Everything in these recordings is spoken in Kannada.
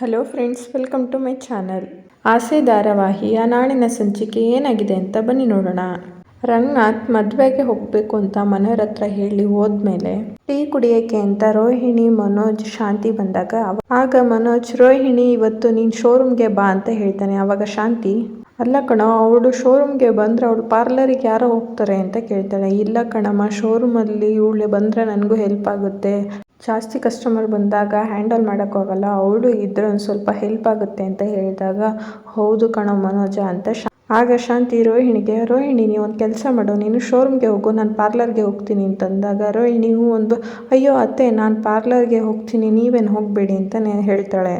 Hello friends welcome to my channel Aase ಧಾರಾವಾಹಿಯ ನಾಳಿನ ಸಂಚಿಕೆ ಏನಾಗಿದೆ ಅಂತ ಬನ್ನಿ ನೋಡೋಣ. ರಂಗನಾಥ್ ಮದುವೆಗೆ ಹೋಗಬೇಕು ಅಂತ ಮನೋರ್ ಹತ್ರ ಹೇಳಿ ಹೋದ್ಮೇಲೆ ಟೀ ಕುಡಿಯೋಕ್ಕೆ ಅಂತ ರೋಹಿಣಿ, ಮನೋಜ್ ಶಾಂತಿ ಬಂದಾಗ ಆಗ ಮನೋಜ್, ರೋಹಿಣಿ, ಇವತ್ತು ನೀನು ಶೋರೂಮ್ಗೆ ಬಾ ಅಂತ ಹೇಳ್ತಾನೆ, ಅವಾಗ ಶಾಂತಿ? ಅಲ್ಲ ಕಣ, ಅವಳು ಶೋರೂಮ್ಗೆ ಬಂದರೆ ಅವಳು ಪಾರ್ಲರಿಗೆ ಯಾರೋ ಹೋಗ್ತಾರೆ ಅಂತ ಕೇಳ್ತಾಳೆ. ಇಲ್ಲ ಕಣಮ್ಮ ಶೋರೂಮಲ್ಲಿ ಇವಳು ಬಂದರೆ ನನಗೂ ಹೆಲ್ಪ್ ಆಗುತ್ತೆ. ಜಾಸ್ತಿ ಕಸ್ಟಮರ್ ಬಂದಾಗ ಹ್ಯಾಂಡಲ್ ಮಾಡೋಕ್ಕಾಗಲ್ಲ, ಅವಳು ಇದ್ರೆ ಒಂದು ಸ್ವಲ್ಪ ಹೆಲ್ಪ್ ಆಗುತ್ತೆ ಅಂತ ಹೇಳಿದಾಗ, ಹೌದು ಕಣೋ ಮನೋಜ ಅಂತ ಶಾ, ಆಗ ಶಾಂತಿ ರೋಹಿಣಿಗೆ, ರೋಹಿಣಿ, ನೀವು ಒಂದು ಕೆಲಸ ಮಾಡು, ನೀನು ಶೋರೂಮ್ಗೆ ಹೋಗು, ನಾನು ಪಾರ್ಲರ್ಗೆ ಹೋಗ್ತೀನಿ ಅಂತಂದಾಗ, ರೋಹಿಣಿ, ಹ್ಞೂ ಒಂದು ಅಯ್ಯೋ ಅತ್ತೆ, ನಾನು ಪಾರ್ಲರ್ಗೆ ಹೋಗ್ತೀನಿ, ನೀವೇನು ಹೋಗಬೇಡಿ ಅಂತ ಹೇಳ್ತಾಳೆ.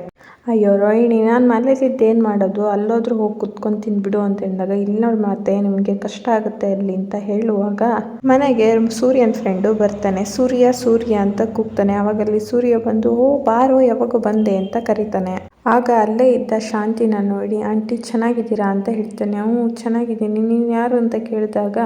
ಅಯ್ಯೋ ರೋಹಿಣಿ, ನಾನು ಮನೇಲಿದ್ದು ಏನು ಮಾಡೋದು? ಅಲ್ಲೋದ್ರೂ ಹೋಗಿ ಕುತ್ಕೊಂಡು ಬಿಡು ಅಂತ ಹೇಳಿದಾಗ, ಇಲ್ಲಿ ನೋಡಿ ಮಾತೆ, ನಿಮಗೆ ಕಷ್ಟ ಆಗುತ್ತೆ ಅಲ್ಲಿ ಅಂತ ಹೇಳುವಾಗ ಮನೆಗೆ ಸೂರ್ಯನ ಫ್ರೆಂಡು ಬರ್ತಾನೆ. ಸೂರ್ಯ ಸೂರ್ಯ ಅಂತ ಕೂಗ್ತಾನೆ. ಅವಾಗಲ್ಲಿ ಸೂರ್ಯ ಬಂದು, ಓ, ಬಾರೋ, ಯಾವಾಗ ಬಂದೆ ಅಂತ ಕರೀತಾನೆ. ಆಗ ಅಲ್ಲೇ ಇದ್ದ ಶಾಂತಿನ ನೋಡಿ, ಆಂಟಿ, ಚೆನ್ನಾಗಿದ್ದೀರಾ ಅಂತ ಹೇಳ್ತಾನೆ. ಹ್ಞೂ, ಚೆನ್ನಾಗಿದ್ದೀನಿ. ನೀನು ಯಾರು ಅಂತ ಕೇಳಿದಾಗ,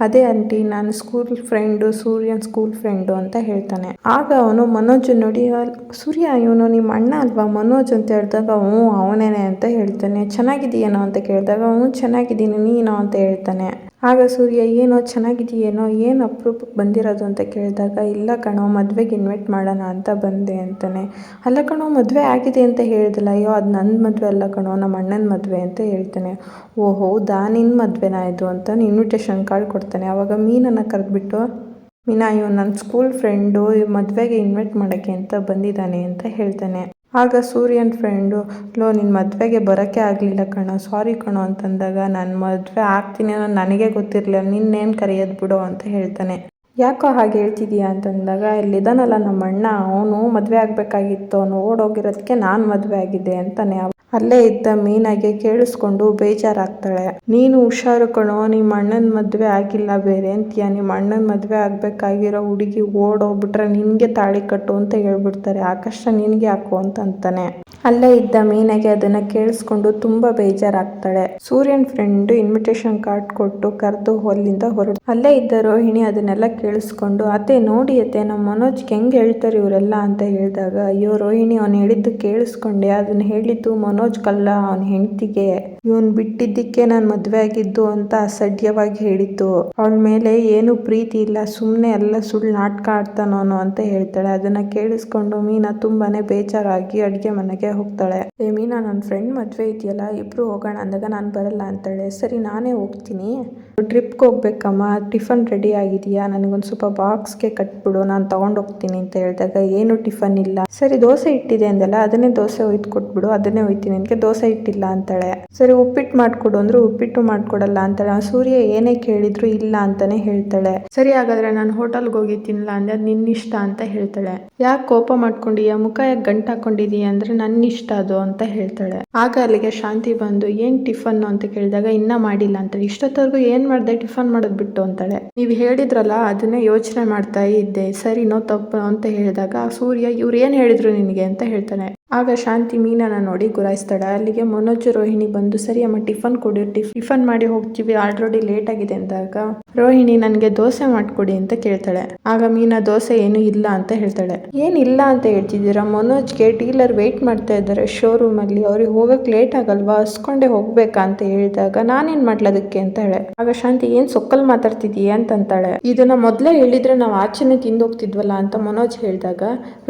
ಅದೇ ಆಂಟಿ, ನಾನು ಸ್ಕೂಲ್ ಫ್ರೆಂಡು ಸೂರ್ಯನ್ ಸ್ಕೂಲ್ ಫ್ರೆಂಡು ಅಂತ ಹೇಳ್ತಾನೆ. ಆಗ ಅವನು ಮನೋಜ್ ನೋಡಿ ಸೂರ್ಯ, ಇವನು ನಿಮ್ಮ ಅಣ್ಣ ಅಲ್ವಾ? ಮನೋಜ್ ಅಂತ ಹೇಳಿದಾಗ, ಹ್ಞೂ, ಅವನೇನೆ ಅಂತ ಹೇಳ್ತಾನೆ. ಚೆನ್ನಾಗಿದೆಯೇನೋ ಅಂತ ಕೇಳಿದಾಗ, ಹ್ಞೂ, ಚೆನ್ನಾಗಿದ್ದೀನಿ, ನೀನೋ ಅಂತ ಹೇಳ್ತಾನೆ. ಆಗ ಸೂರ್ಯ, ಏನೋ ಚೆನ್ನಾಗಿದೆಯೇನೋ ಏನು ಅಪರೂಪಕ್ಕೆ ಬಂದಿರೋದು ಅಂತ ಕೇಳಿದಾಗ, ಇಲ್ಲ ಕಣೋ, ಮದುವೆಗೆ ಇನ್ವೈಟ್ ಮಾಡೋಣ ಅಂತ ಬಂದೆ ಅಂತಾನೆ. ಅಲ್ಲ ಕಣೋ, ಮದುವೆ ಆಗಿದೆ ಅಂತ ಹೇಳಿದಿಲ್ಲ ಅಯ್ಯೋ, ಅದು ನನ್ನ ಮದುವೆ ಅಲ್ಲ ಕಣೋ, ನಮ್ಮ ಅಣ್ಣನ ಮದುವೆ ಅಂತ ಹೇಳ್ತಾನೆ. ಓ, ಹೌದಾ? ನಿನ್ನ ಮದುವೆನಾ ಇದು ಅಂತ ಇನ್ವಿಟೇಷನ್ ಕಾರ್ಡ್ ಕೊಡ್ತಾನೆ. ಆವಾಗ ಮೀನನ್ನು ಕರೆದ್ಬಿಟ್ಟು, ಮೀನಾ ಅಯ್ಯೋ ನನ್ನ ಸ್ಕೂಲ್ ಫ್ರೆಂಡು ಮದುವೆಗೆ ಇನ್ವೈಟ್ ಮಾಡೋಕ್ಕೆ ಅಂತ ಬಂದಿದ್ದಾನೆ ಅಂತ ಹೇಳ್ತಾನೆ. ಆಗ ಸೂರ್ಯನ ಫ್ರೆಂಡು ಲೋ ನಿನ್ನ ಮದುವೆಗೆ ಬರೋಕ್ಕೆ ಆಗಲಿಲ್ಲ ಕಣೋ ಸಾರಿ ಕಣೋ ಅಂತಂದಾಗ ನಾನು ಮದುವೆ ಆಗ್ತೀನಿ ಅನ್ನೋ ನನಗೆ ಗೊತ್ತಿರಲಿಲ್ಲ, ನಿನ್ನೇನು ಕರೆಯೋದು ಬಿಡು ಅಂತ ಹೇಳ್ತಾನೆ. ಯಾಕೋ ಹಾಗೆ ಹೇಳ್ತಿದೀಯಾ ಅಂತಂದಾಗ, ಇಲ್ಲಿದ್ದಾನಲ್ಲ ನಮ್ಮ ಅಣ್ಣ ಅವನು ಮದುವೆ ಆಗಬೇಕಾಗಿತ್ತು, ಅವನು ಓಡೋಗಿರೋದಕ್ಕೆ ನಾನು ಮದುವೆ ಆಗಿದ್ದೆ ಅಂತಾನೆ. ಅಲ್ಲೇ ಇದ್ದ ಮೀನಾಗೆ ಕೇಳಿಸ್ಕೊಂಡು ಬೇಜಾರಾಗ್ತಾಳೆ. ನೀನು ಹುಷಾರು ಕಣೋ, ನಿಮ್ಮ ಅಣ್ಣನ ಮದುವೆ ಆಗಿಲ್ಲ, ಬೇರೆ ಅಂತೀಯ? ನಿಮ್ಮ ಅಣ್ಣನ ಮದುವೆ ಆಗಬೇಕಾಗಿರೋ ಹುಡುಗಿ ಓಡೋಗ್ಬಿಟ್ರೆ ನಿನಗೆ ತಾಳಿ ಕಟ್ಟು ಅಂತ ಹೇಳ್ಬಿಡ್ತಾರೆ. ಆ ಕಷ್ಟ ನಿನಗೆ ಹಾಕು ಅಂತ ಅಂತಾನೆ ಅಲ್ಲೇ ಇದ್ದ ಮೀನಾಗೆ ಅದನ್ನ ಕೇಳಿಸ್ಕೊಂಡು ತುಂಬಾ ಬೇಜಾರಾಗ್ತಾಳೆ. ಸೂರ್ಯನ್ ಫ್ರೆಂಡ್ ಇನ್ವಿಟೇಷನ್ ಕಾರ್ಡ್ ಕೊಟ್ಟು ಕರೆದು ಅಲ್ಲಿಂದ ಹೊರಡು ಅಲ್ಲೇ ಇದ್ದ ರೋಹಿಣಿ ಅದನ್ನೆಲ್ಲ ಕೇಳಿಸ್ಕೊಂಡು, ಅತ್ತೆ, ನೋಡಿ ಅತ್ತೆ, ನಮ್ಮ ಮನೋಜ್ಗೆ ಹೆಂಗ್ ಹೇಳ್ತಾರೆ ಇವರೆಲ್ಲ? ಅಂತ ಹೇಳಿದಾಗ, ಅಯ್ಯೋ, ರೋಹಿಣಿ, ಅವ್ನು ಹೇಳಿದ್ದು ಕೇಳಿಸ್ಕೊಂಡೆ. ಅದನ್ನ ಹೇಳಿದ್ದು ಮನೋಜ್ ಕಲ್ಲ ಅವನ ಹೆಂಡತಿಗೆ, ಇವನ್ ಬಿಟ್ಟಿದ್ದಕ್ಕೆ ನಾನು ಮದ್ವೆ ಆಗಿದ್ದು ಅಂತ ಅಸಡ್ಯವಾಗಿ ಹೇಳಿದ್ದು. ಅವಳ ಮೇಲೆ ಏನು ಪ್ರೀತಿ ಇಲ್ಲ ಸುಮ್ಮನೆ ಎಲ್ಲ ಸುಳ್ಳು ನಾಟಕ ಆಡ್ತಾನೋನು ಅಂತ ಹೇಳ್ತಾಳೆ. ಅದನ್ನ ಕೇಳಿಸ್ಕೊಂಡು ಮೀನಾ ತುಂಬಾನೇ ಬೇಜಾರಾಗಿ ಅಡುಗೆ ಮನೆಗೆ ಹೋಗ್ತಾಳೆ. ಏ ಮೀನಾ ನನ್ನ ಫ್ರೆಂಡ್ ಮದುವೆ ಇದೆಯಲ್ಲ, ಇಬ್ರು ಹೋಗೋಣ, ಅಂದಾಗ ನಾನು ಬರಲ್ಲ ಅಂತಾಳೆ. ಸರಿ, ನಾನೇ ಹೋಗ್ತೀನಿ. ಟ್ರಿಪ್ಗೆ ಹೋಗ್ಬೇಕಮ್ಮ, ಟಿಫನ್ ರೆಡಿ ಆಗಿದೆಯಾ? ನನಗೊಂದು ಸ್ವಲ್ಪ ಬಾಕ್ಸ್ಗೆ ಕಟ್ಬಿಡು, ನಾನು ತಗೊಂಡೋಗ್ತೀನಿ ಅಂತ ಹೇಳಿದಾಗ, ಏನು ಟಿಫನ್ ಇಲ್ಲ. ಸರಿ, ದೋಸೆ ಇಟ್ಟಿದೆ ಅಂದಲ್ಲ, ಅದನ್ನೇ ದೋಸೆ ಒಯ್ದು ಕೊಟ್ಬಿಡು, ಅದನ್ನೇ ಒಯ್ತೀನಿ ನಿನಗೆ ದೋಸೆ ಇಟ್ಟಿಲ್ಲ ಅಂತಾಳೆ. ಸರಿ, ಉಪ್ಪಿಟ್ಟು ಮಾಡ್ಕೊಡು ಅಂದ್ರೆ ಉಪ್ಪಿಟ್ಟು ಮಾಡ್ಕೊಡಲ್ಲ ಅಂತಾಳೆ. ಆ ಸೂರ್ಯ ಏನೇ ಕೇಳಿದ್ರು ಇಲ್ಲ ಅಂತಾನೆ ಹೇಳ್ತಾಳೆ. ಸರಿ, ಹಾಗಾದ್ರೆ ನಾನು ಹೋಟೆಲ್ಗೆ ಹೋಗಿ ತಿನ್ನಲ್ಲ ಅಂದ್ರೆ ಅದು ನಿನ್ನಿಷ್ಟ ಅಂತ ಹೇಳ್ತಾಳೆ. ಯಾಕೆ ಕೋಪ ಮಾಡ್ಕೊಂಡಿಯಾ? ಮುಖ ಯಾಕೆ ಗಂಟು ಹಾಕೊಂಡಿದೀಯ ಅಂದ್ರೆ ನನ್ನ ಇಷ್ಟ ಅದು ಅಂತ ಹೇಳ್ತಾಳೆ. ಆಗ ಅಲ್ಲಿಗೆ ಶಾಂತಿ ಬಂದು, ಏನ್ ಟಿಫನ್ ಅಂತ ಕೇಳಿದಾಗ, ಇನ್ನ ಮಾಡಿಲ್ಲ ಅಂತ ಇಷ್ಟೊತ್ತವರೆಗೂ ಏನ್ ಮಾಡ್ದೆ? ಟಿಫನ್ ಮಾಡೋದ್ ಬಿಟ್ಟು ಅಂತಾಳೆ. ನೀವ್ ಹೇಳಿದ್ರಲ್ಲ, ಅದನ್ನೇ ಯೋಚನೆ ಮಾಡ್ತಾ ಇದ್ದೆ. ಸರಿನೋ ತಪ್ಪು ಅಂತ ಹೇಳಿದಾಗ ಸೂರ್ಯ ಇವ್ರು ಏನ್ ಹೇಳಿದ್ರು ನಿನಗೆ ಅಂತ ಹೇಳ್ತಾನೆ. ಆಗ ಶಾಂತಿ ಮೀನನ್ನ ನೋಡಿ ಗುರಾಯಿಸ್ತಾಳೆ. ಅಲ್ಲಿಗೆ ಮನೋಜ್ ರೋಹಿಣಿ ಬಂದು ಸರಿ ಅಮ್ಮ ಟಿಫನ್ ಕೊಡಿ ಟಿಫನ್ ಮಾಡಿ ಹೋಗ್ತೀವಿ, ಆಲ್ರೆಡಿ ಲೇಟ್ ಆಗಿದೆ ಅಂದಾಗ ರೋಹಿಣಿ ನನಗೆ ದೋಸೆ ಮಾಡ್ಕೊಡಿ ಅಂತ ಕೇಳ್ತಾಳೆ. ಆಗ ಮೀನಾ, ದೋಸೆ ಏನು ಇಲ್ಲ ಅಂತ ಹೇಳ್ತಾಳೆ. ಏನಿಲ್ಲ ಅಂತ ಹೇಳ್ತಿದ್ದೀರಾ? ಮನೋಜ್ಗೆ ಟೀಲರ್ ವೇಟ್ ಮಾಡ್ತಾ ಇದ್ದಾರೆ. ಶೋರೂಮ್ ಅಲ್ಲಿ ಅವ್ರಿಗೆ ಹೋಗಕ್ಕೆ ಲೇಟ್ ಆಗಲ್ವಾ? ಹಸ್ಕೊಂಡೆ ಹೋಗ್ಬೇಕಾ ಅಂತ ಹೇಳಿದಾಗ ನಾನೇನ್ ಮಾಡ್ಲದಕ್ಕೆ ಅಂತ ಹೇಳೆ. ಆಗ ಶಾಂತಿ, ಏನ್ ಸೊಕ್ಕಲ್ ಮಾತಾಡ್ತಿದೀಯ? ಅಂತಂತಾಳೆ ಇದನ್ನ ಮೊದಲೇ ಹೇಳಿದ್ರೆ ನಾವು ಆಚೆನೆ ತಿಂದೋಗ್ತಿದ್ವಲ್ಲ ಅಂತ ಮನೋಜ್ ಹೇಳಿದಾಗ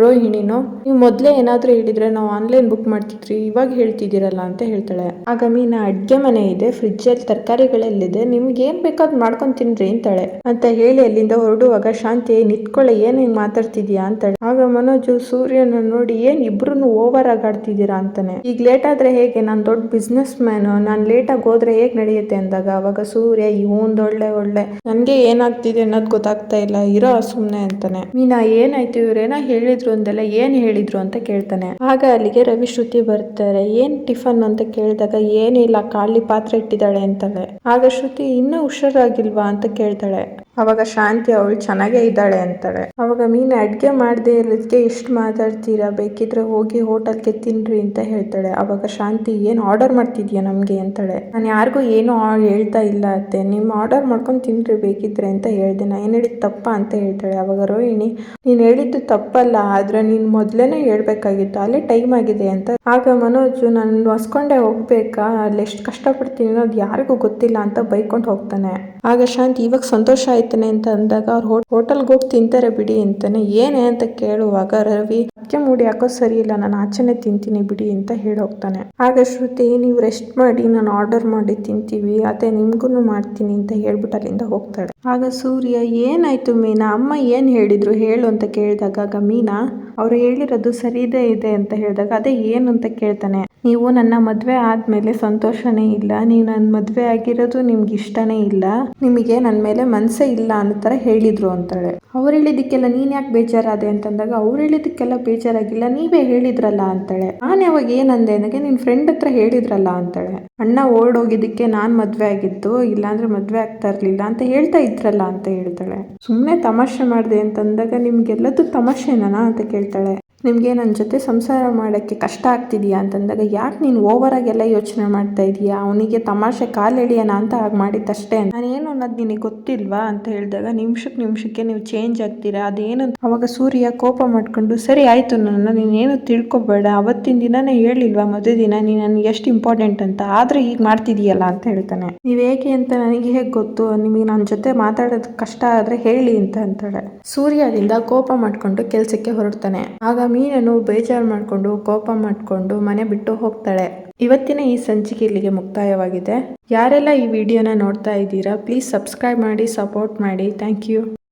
ರೋಹಿಣಿನೋ, ನೀವು ಮೊದಲೇ ಏನಾದರೂ ಹೇಳಿದ್ರೆ ನಾವು ಆನ್ಲೈನ್ ಬುಕ್ ಮಾಡ್ತಿದ್ರಿ ಇವಾಗ ಹೇಳ್ತಿದ್ದೀರಲ್ಲ ಅಂತ ಹೇಳ್ತಾಳೆ. ಆಗ ಮೀನಾ, ಅಡ್ಗೆ ಮನೆ ಇದೆ ಫ್ರಿಜ್ ಅಲ್ಲಿ ತರಕಾರಿಗಳೆಲ್ಲಿದೆ ನಿಮ್ಗೆ ಏನ್ ಬೇಕಾದ್ ಮಾಡ್ಕೊಂಡ್ ತಿನ್ರಿ ಅಂತಾಳೆ. ಅಂತ ಹೇಳಿ ಅಲ್ಲಿಂದ ಹೊರಡುವಾಗ, ಶಾಂತಿ, ನಿತ್ಕೊಳ್ಳೆ ಏನ್ ಹಿಂಗ್ ಮಾತಾಡ್ತಿದ್ಯಾ ಅಂತಾಳೆ. ಆಗ ಮನೋಜು, ಸೂರ್ಯನ ನೋಡಿ, ಏನ್ ಇಬ್ರು ಓವರ್ ಆಗಿ ಆಡ್ತಿದ್ದೀರಾ ಅಂತಾನೆ. ಈಗ ಲೇಟ್ ಆದ್ರೆ ಹೇಗೆ? ನಾನ್ ದೊಡ್ಡ ಬಿಸ್ನೆಸ್ ಮ್ಯಾನ್ ನಾನ್ ಲೇಟ್ ಆಗಿ ಹೋದ್ರೆ ಹೇಗ್ ನಡೆಯುತ್ತೆ ಅಂದಾಗ, ಅವಾಗ ಸೂರ್ಯ ಇವೊಂದು ಒಳ್ಳೆ ಒಳ್ಳೆ. ನನಗೆ ಏನಾಗ್ತಿದೆ ಅನ್ನೋದು ಗೊತ್ತಾಗ್ತಾ ಇಲ್ಲ, ಇರೋ ಸುಮ್ನೆ ಅಂತಾನೆ. ಮೀನಾ, ಏನಾಯ್ತು? ಇವ್ರೇನ ಹೇಳಿದ್ರು ಅಂದೆಲ್ಲ, ಏನ್ ಹೇಳಿದ್ರು ಅಂತ ಕೇಳ್ತಾನೆ. ಆಗ ಅಲ್ಲಿಗೆ ರವಿ ಶ್ರುತಿ ಬರ್ತಾರೆ. ಏನ್ ಟಿಫನ್ ಅಂತ ಕೇಳಿದಾಗ, ಏನಿಲ್ಲ, ಖಾಲಿ ಪಾತ್ರೆ ಇಟ್ಟಿದ್ದಾಳೆ ಅಂತಾಳೆ ಆಗ ಶ್ರುತಿ ಇನ್ನೂ ಹುಷಾರಾಗಿಲ್ವಾ ಅಂತ ಕೇಳ್ತಾಳೆ. ಅವಾಗ ಶಾಂತಿ ಅವಳು ಚೆನ್ನಾಗೇ ಇದ್ದಾಳೆ ಅಂತಾಳೆ. ಅವಾಗ ಮೀನು, ಅಡುಗೆ ಮಾಡದೆ ಇರೋದಕ್ಕೆ ಇಷ್ಟು ಮಾತಾಡ್ತೀರಾ? ಬೇಕಿದ್ರೆ ಹೋಗಿ ಹೋಟೆಲ್ಗೆ ತಿನ್ರಿ ಅಂತ ಹೇಳ್ತಾಳೆ. ಅವಾಗ ಶಾಂತಿ, ಏನು ಆರ್ಡರ್ ಮಾಡ್ತಿದ್ಯಾ ನಮಗೆ? ಅಂತಾಳೆ. ನಾನು ಯಾರಿಗೂ ಏನು ಹೇಳ್ತಾ ಇಲ್ಲ ಅತ್ತೆ. ನಿಮ್ಮ ಆರ್ಡರ್ ಮಾಡ್ಕೊಂಡು ತಿನ್ರಿ ಬೇಕಿದ್ರೆ ಅಂತ ಹೇಳ್ದೆ. ನಾ ಏನು ಹೇಳಿದ್ದು ತಪ್ಪ ಅಂತ ಹೇಳ್ತಾಳೆ. ಅವಾಗ ರೋಹಿಣಿ, ನೀನು ಹೇಳಿದ್ದು ತಪ್ಪಲ್ಲ, ಆದರೆ ನೀನು ಮೊದಲೇ ಹೇಳಬೇಕಾಗಿತ್ತು. ಅಲ್ಲೇ ಟೈಮ್ ಆಗಿದೆ ಅಂತ. ಆಗ ಮನೋಜು, ನಾನು ಹೊಸ್ಕೊಂಡೆ ಹೋಗ್ಬೇಕಾ? ಅಲ್ಲಿ ಎಷ್ಟು ಕಷ್ಟಪಡ್ತೀನಿ ಅನ್ನೋದು ಯಾರಿಗೂ ಗೊತ್ತಿಲ್ಲ ಅಂತ ಬೈಕೊಂಡು ಹೋಗ್ತಾನೆ. ಆಗ ಶಾಂತಿ ಇವಾಗ ಸಂತೋಷ ಆಯ್ತಾನೆ ಅಂತ ಅಂದಾಗ ಅವ್ರು ಹೋಟೆಲ್ಗೆ ಹೋಗಿ ತಿಂತಾರೆ ಬಿಡಿ ಅಂತಾನೆ. ಏನೇ ಅಂತ ಕೇಳುವಾಗ ರವಿ ಅಕ್ಕೆ ಮೂಡಿ ಯಾಕೋ ಸರಿ ಇಲ್ಲ, ನಾನು ಆಚೆನೆ ತಿಂತೀನಿ ಬಿಡಿ ಅಂತ ಹೇಳಿ ಹೋಗ್ತಾನೆ. ಆಗ ಶ್ರುತಿ, ನೀವು ರೆಸ್ಟ್ ಮಾಡಿ, ನಾನು ಆರ್ಡರ್ ಮಾಡಿ ತಿಂತೀವಿ, ಅದೇ ನಿಮ್ಗೂ ಮಾಡ್ತೀನಿ ಅಂತ ಹೇಳ್ಬಿಟ್ಟು ಅಲ್ಲಿಂದ ಹೋಗ್ತಾಳೆ. ಆಗ ಸೂರ್ಯ, ಏನಾಯ್ತು ಮೀನಾ? ಅಮ್ಮ ಏನು ಹೇಳಿದ್ರು ಹೇಳು ಅಂತ ಕೇಳಿದಾಗ, ಆಗ ಮೀನಾ, ಅವ್ರು ಹೇಳಿರೋದು ಸರಿದೇ ಇದೆ ಅಂತ ಹೇಳಿದಾಗ, ಅದೇ ಏನು ಅಂತ ಕೇಳ್ತಾನೆ. ನೀವು ನನ್ನ ಮದುವೆ ಆದಮೇಲೆ ಸಂತೋಷನೇ ಇಲ್ಲ. ನೀವು ನನ್ನ ಮದುವೆ ಆಗಿರೋದು ನಿಮ್ಗೆ ಇಷ್ಟನೇ ಇಲ್ಲ. ನಿಮಗೆ ನನ್ನ ಮೇಲೆ ಮನಸ್ಸೇ ಇಲ್ಲ ಅನ್ನೋ ಥರ ಹೇಳಿದ್ರು ಅಂತಾಳೆ. ಅವ್ರು ಹೇಳಿದ್ದಕ್ಕೆಲ್ಲ ನೀನು ಯಾಕೆ ಬೇಜಾರಾದೆ ಅಂತಂದಾಗ, ಅವ್ರು ಹೇಳಿದ್ದಕ್ಕೆಲ್ಲ ಬೇಜಾರಾಗಿಲ್ಲ, ನೀವೇ ಹೇಳಿದ್ರಲ್ಲ ಅಂತಾಳೆ. ನಾನು ಯಾವಾಗ ಏನಂದೆ? ನನಗೆ ನಿನ್ನ ಫ್ರೆಂಡ್ ಹತ್ರ ಹೇಳಿದ್ರಲ್ಲ ಅಂತಾಳೆ. ಅಣ್ಣ ಓಡೋಗಿದ್ದಕ್ಕೆ ನಾನು ಮದುವೆ ಆಗಿತ್ತು, ಇಲ್ಲಾಂದ್ರೆ ಮದುವೆ ಆಗ್ತಾ ಇರಲಿಲ್ಲ ಅಂತ ಹೇಳ್ತಾ ಇದ್ರಲ್ಲ ಅಂತ ಹೇಳ್ತಾಳೆ. ಸುಮ್ಮನೆ ತಮಾಷೆ ಮಾಡಿದೆ ಅಂತಂದಾಗ ನಿಮಗೆಲ್ಲದೂ ತಮಾಷೆನಾ ಅಂತ ಕೇಳ್ತಾಳೆ. ನಿಮಗೆ ನನ್ನ ಜೊತೆ ಸಂಸಾರ ಮಾಡೋಕ್ಕೆ ಕಷ್ಟ ಆಗ್ತಿದೆಯಾ ಅಂತಂದಾಗ, ಯಾಕೆ ನೀನು ಓವರಾಗೆಲ್ಲ ಯೋಚನೆ ಮಾಡ್ತಾ ಇದೀಯಾ? ಅವನಿಗೆ ತಮಾಷೆ ಕಾಲು ಎಳಿಯೋಣ ಅಂತ ಹಾಗೆ ಮಾಡಿದ್ದಷ್ಟೇ ನಾನು ಏನು ಅನ್ನೋದು ನಿನಗೆ ಗೊತ್ತಿಲ್ವಾ ಅಂತ ಹೇಳಿದಾಗ ನಿಮಿಷಕ್ಕೆ ನಿಮಿಷಕ್ಕೆ ನೀವು ಚೇಂಜ್ ಆಗ್ತೀರಾ? ಅದೇನು ಅವಾಗ ಸೂರ್ಯ ಕೋಪ ಮಾಡಿಕೊಂಡು, ಸರಿ ಆಯಿತು ನನ್ನ, ನೀನೇನು ತಿಳ್ಕೊಬೇಡ. ಅವತ್ತಿನ ದಿನನೇ ಹೇಳಿಲ್ವಾ ಮದುವೆ ದಿನ? ನೀನು ನನಗೆ ಎಷ್ಟು ಇಂಪಾರ್ಟೆಂಟ್ ಅಂತ? ಆದರೆ ಈಗ ಮಾಡ್ತಿದೀಯಲ್ಲ ಅಂತ ಹೇಳ್ತಾನೆ. ನೀವು ಹೇಗೆ ಅಂತ ನನಗೆ ಹೇಗೆ ಗೊತ್ತು? ನಿಮಗೆ ನನ್ನ ಜೊತೆ ಮಾತಾಡೋದು ಕಷ್ಟ ಆದರೆ ಹೇಳಿ ಅಂತ ಅಂತಾಳೆ. ಸೂರ್ಯದಿಂದ ಕೋಪ ಮಾಡಿಕೊಂಡು ಕೆಲಸಕ್ಕೆ ಹೊರಡ್ತಾನೆ. ಆಗ ಮೀನನು ಬೇಜಾರು ಮಾಡಿಕೊಂಡು, ಕೋಪ ಮಾಡಿಕೊಂಡು ಮನೆ ಬಿಟ್ಟು ಹೋಗ್ತಾಳೆ. ಇವತ್ತಿನ ಈ ಸಂಚಿಕೆ ಇಲ್ಲಿಗೆ ಮುಕ್ತಾಯವಾಗಿದೆ. ಯಾರೆಲ್ಲ ಈ ವಿಡಿಯೋನ ನೋಡ್ತಾ ಇದ್ದೀರಾ ಪ್ಲೀಸ್ ಸಬ್ಸ್ಕ್ರೈಬ್ ಮಾಡಿ ಸಪೋರ್ಟ್ ಮಾಡಿ. Thank you